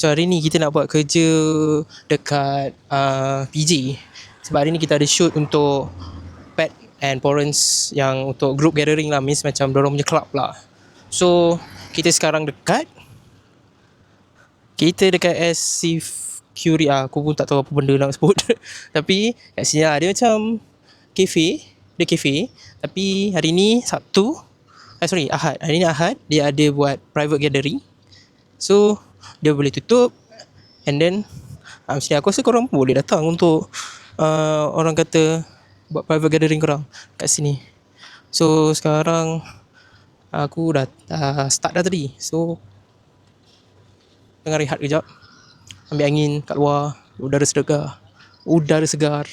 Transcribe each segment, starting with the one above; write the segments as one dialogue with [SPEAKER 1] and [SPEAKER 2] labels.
[SPEAKER 1] So hari ni kita nak buat kerja dekat uh, PJ Sebab hari ni kita ada shoot untuk Pet and parents yang untuk group gathering lah. Means macam dorang punya club lah. So kita sekarang dekat Kita dekat SC Curie ah, Aku pun tak tahu apa benda nak sebut. Tapi kat sini lah dia macam Cafe. Dia cafe. Tapi hari ni Sabtu eh, Sorry Ahad. Hari ni Ahad Dia ada buat private gathering. So dia boleh tutup and then um, sini aku rasa korang boleh datang untuk uh, orang kata buat private gathering korang kat sini. So sekarang aku dah uh, start dah tadi. So tengah rehat kejap. Ambil angin kat luar udara segar udara segar.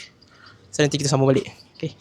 [SPEAKER 1] So nanti kita sambung balik. Okay.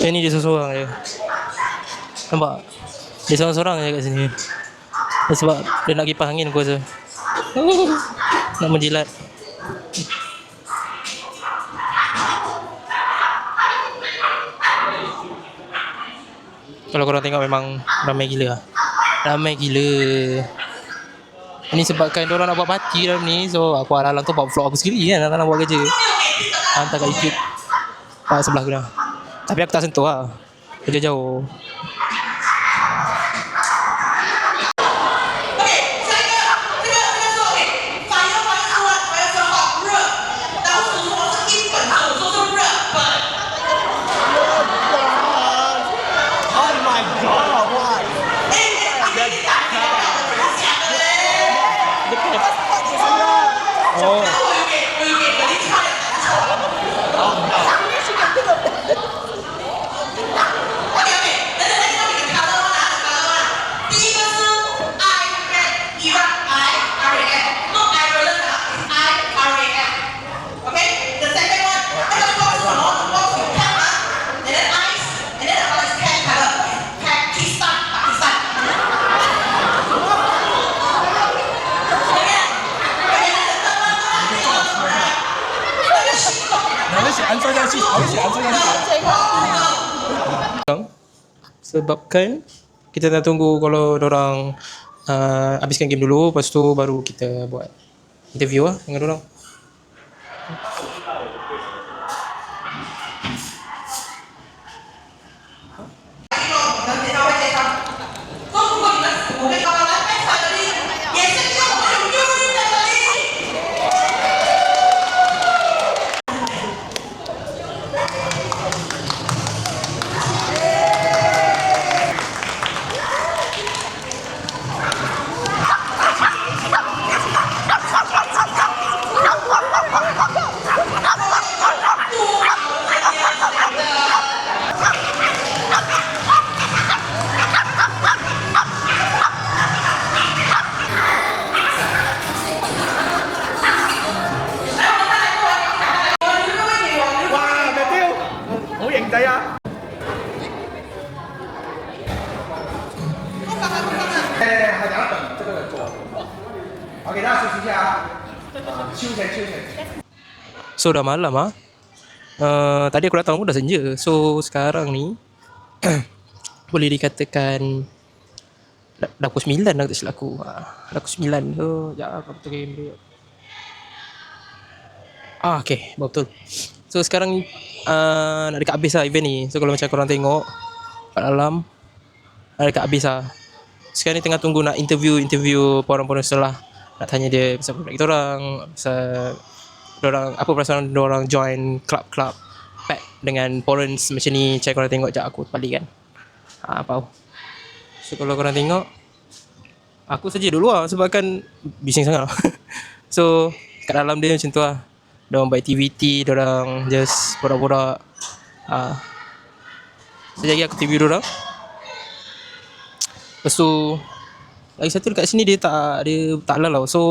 [SPEAKER 1] Eh ni dia seorang-seorang je. Nampak? Dia seorang-seorang je kat sini. Sebab dia nak kipas angin aku rasa. Nak menjilat. Kalau korang tengok memang ramai gila lah. Ramai gila. Ini sebabkan diorang nak buat party dalam ni. So aku alang-alang tu buat vlog aku sendiri kan. Alang-alang buat kerja. Hantar kat YouTube. Kat sebelah aku dah tapi aku tak sentuh
[SPEAKER 2] si Anton yang
[SPEAKER 1] Sebabkan kita dah tunggu kalau orang uh, habiskan game dulu lepas tu baru kita buat interview lah dengan orang.
[SPEAKER 2] OK，大家休息一下啊。休息休息。
[SPEAKER 1] So dah malam ah. Uh, tadi aku datang pun dah senja. So sekarang ni boleh dikatakan dah, dah pukul 9 dah tak silap aku. Ha, dah pukul 9. So, sekejap aku betul game dia. Ah, okay. Betul. So sekarang uh, nak dekat habis lah event ni. So kalau macam korang tengok kat dalam nak dekat habis lah. Sekarang ni tengah tunggu nak interview-interview orang-orang setelah nak tanya dia pasal produk kita orang, pasal orang apa perasaan orang join club-club pack dengan porons macam ni. Cek korang tengok jap aku balik kan. Ha, apa So kalau korang tengok Aku saja dulu lah sebab kan bising sangat So kat dalam dia macam tu lah Diorang buat aktiviti, diorang just borak-borak ha. Sekejap lagi aku TV diorang Lepas tu Lagi satu dekat sini dia tak Dia tak halal tau. So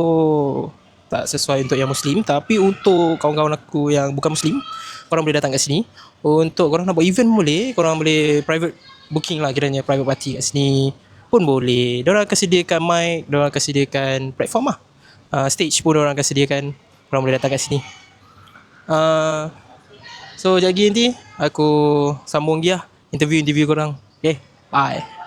[SPEAKER 1] Tak sesuai untuk yang Muslim. Tapi untuk kawan-kawan aku yang bukan Muslim Korang boleh datang kat sini. Untuk korang nak buat event boleh Korang boleh private booking lah kiranya Private party kat sini Pun boleh. Diorang akan sediakan mic Diorang akan sediakan platform lah. Uh, Stage pun diorang akan sediakan. Korang boleh datang kat sini. Uh, So lagi nanti Aku sambung lagi lah Interview-interview korang. Okay Bye